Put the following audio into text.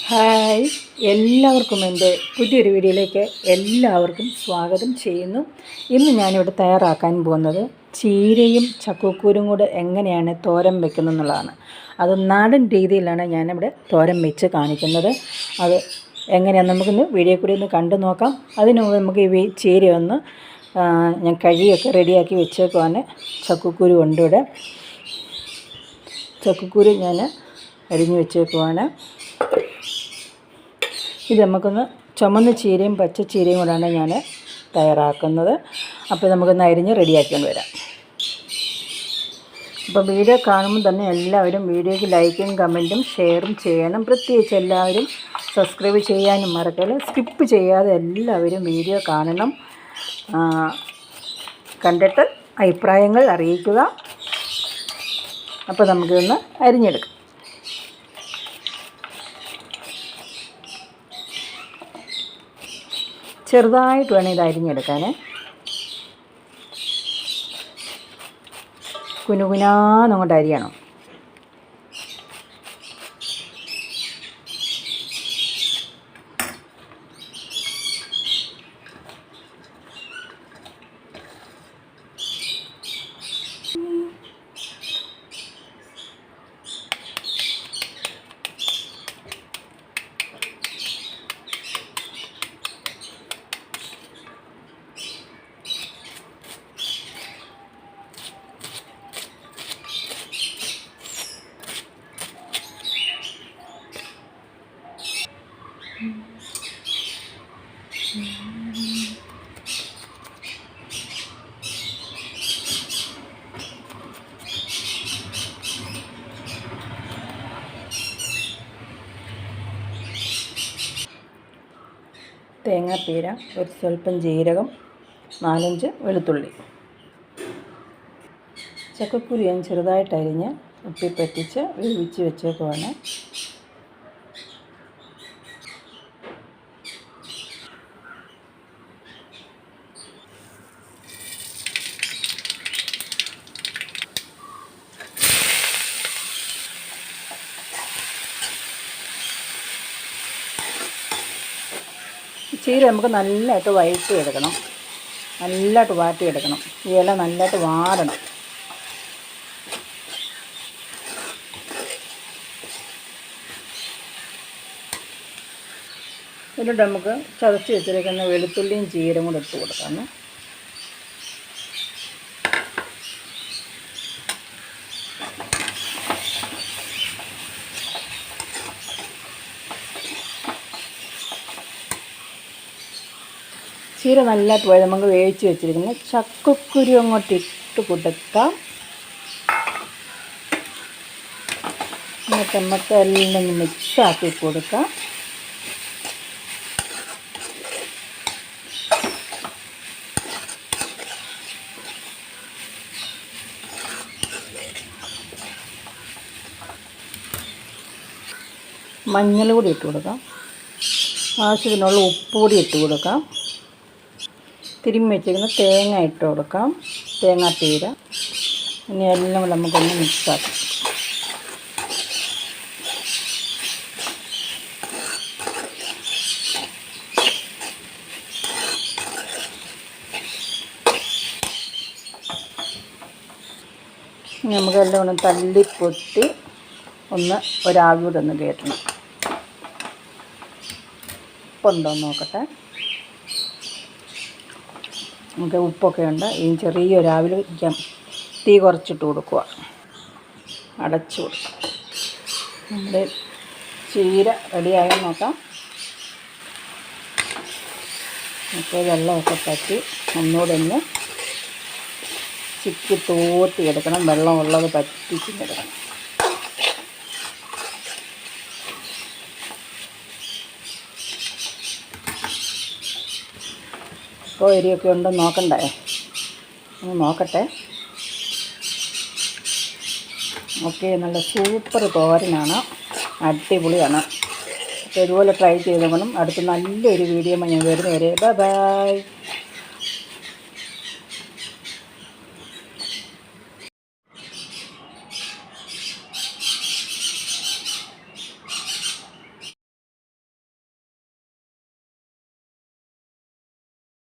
Hi. എല്ലാവർക്കും എന്റെ പുതിയൊരു വീഡിയോയിലേക്ക് എല്ലാവർക്കും സ്വാഗതം ചെയ്യുന്നു. ഇന്ന് ഞാനിവിടെ തയ്യാറാക്കാൻ പോകുന്നത് ചീരയും ചക്കക്കൂരും കൂടെ എങ്ങനെയാണ് തോരൻ വെക്കുന്നത് എന്നുള്ളതാണ് അത് നാടൻ രീതിയിലാണ് ഞാനിവിടെ തോരൻ വെച്ച് കാണിക്കുന്നത്. അത് എങ്ങനെയാണ് നമുക്കൊന്ന് വീഡിയോ കൂടി ഒന്ന് കണ്ടു നോക്കാം. അതിന് മുമ്പ് നമുക്ക് ഈ ചീര ഒന്ന് ഞാൻ കഴിയൊക്കെ റെഡിയാക്കി വെച്ചേക്കുവാണ്. ചക്കക്കൂരു ഉണ്ട് ഇവിടെ ചക്കക്കൂരു ഞാൻ അരിഞ്ഞു വെച്ചേക്കുവാണ്. ഇത് നമുക്കൊന്ന് ചുമന്ന ചീരയും പച്ച ചീരയും കൂടാണ് ഞാൻ തയ്യാറാക്കുന്നത്. അപ്പോൾ നമുക്കൊന്ന് അരിഞ്ഞ് റെഡിയാക്കിക്കൊണ്ട് വരാം. അപ്പോൾ വീഡിയോ കാണുമ്പോൾ തന്നെ എല്ലാവരും വീഡിയോയ്ക്ക് ലൈക്കും കമന്റും ഷെയറും ചെയ്യണം. പ്രത്യേകിച്ച് എല്ലാവരും സബ്സ്ക്രൈബ് ചെയ്യാനും മറക്കല്ല സ്കിപ്പ് ചെയ്യാതെ എല്ലാവരും വീഡിയോ കാണണം. കണ്ടിട്ട് അഭിപ്രായങ്ങൾ അറിയിക്കുക. അപ്പോൾ നമുക്കിതൊന്ന് അരിഞ്ഞെടുക്കാം. ചെറുതായിട്ട് വേണം ഇത് അരിഞ്ഞെടുക്കാൻ കുനുകുനാന്നങ്ങോട്ട് അരിയണം. തേങ്ങാപ്പീര ഒരു സ്വല്പം ജീരകം നാലഞ്ച് വെളുത്തുള്ളി. ചക്കക്കുരു ഞാൻ ചെറുതായിട്ട് അരിഞ്ഞ് ഉപ്പി പറ്റിച്ച് വേവിച്ച് വെച്ചേക്കുവാണ്. ചീര നമുക്ക് നല്ലതായിട്ട് വഴറ്റി എടുക്കണം നല്ലതായിട്ട് വാട്ടിയെടുക്കണം ഈ ഇല നല്ലതായിട്ട് വാടണം. എന്നിട്ട് നമുക്ക് ചതച്ച് വെച്ചിരിക്കുന്ന വെളുത്തുള്ളിയും ചീരയും കൂടെ ഇട്ട് കൊടുക്കാം. ചീര നല്ല പോയി നമുക്ക് വേവിച്ച് വെച്ചിരിക്കുന്ന. ചക്കക്കുരു അങ്ങോട്ട് ഇട്ട് കൊടുക്കാം. എന്നിട്ട് നമുക്ക് എല്ലാം മിക്സാക്കി കൊടുക്കാം. മഞ്ഞൾ കൂടി ഇട്ട് കൊടുക്കാം. ആവശ്യത്തിനുള്ള ഉപ്പ് കൂടി ഇട്ട് കൊടുക്കാം. തിരുമ്മി വെച്ചിരിക്കുന്ന തേങ്ങ ഇട്ട് കൊടുക്കാം. തേങ്ങാപ്പീര ഇനി എല്ലാം കൂടെ നമുക്കൊന്ന് മിക്സാക്കാം നമുക്കെല്ലാം ഒന്ന് തല്ലിപ്പൊത്തി ഒന്ന് ഒരാവി ഒന്ന് കയറ്റണം ഉപ്പുണ്ടോ നോക്കട്ടെ. നമുക്ക് ഉപ്പൊക്കെ ഉണ്ട്. ഈ ചെറിയ രാവിലെ വയ്ക്കാം തീ കുറച്ചിട്ട് കൊടുക്കുക. അടച്ചു കൊടുക്കുക. നമ്മുടെ ചീര റെഡിയായി നോക്കാം. നമുക്ക് വെള്ളമൊക്കെ പറ്റി ഒന്നുകൂടെ ഒന്ന് ചിക്കി തോത്തി എടുക്കണം വെള്ളമുള്ളത് പറ്റിച്ചെടുക്കണം ഇപ്പോൾ എരിയൊക്കെ ഉണ്ടോ നോക്കണ്ടേ? ഒന്ന് നോക്കട്ടെ. ഓക്കെ നല്ല സൂപ്പർ തോരനാണ്. അടിപൊളിയാണ്. ഇതുപോലെ ട്രൈ ചെയ്തോണം അടുത്ത നല്ലൊരു വീഡിയോ ഞാൻ വരുന്നവരെ ബൈ ബൈ.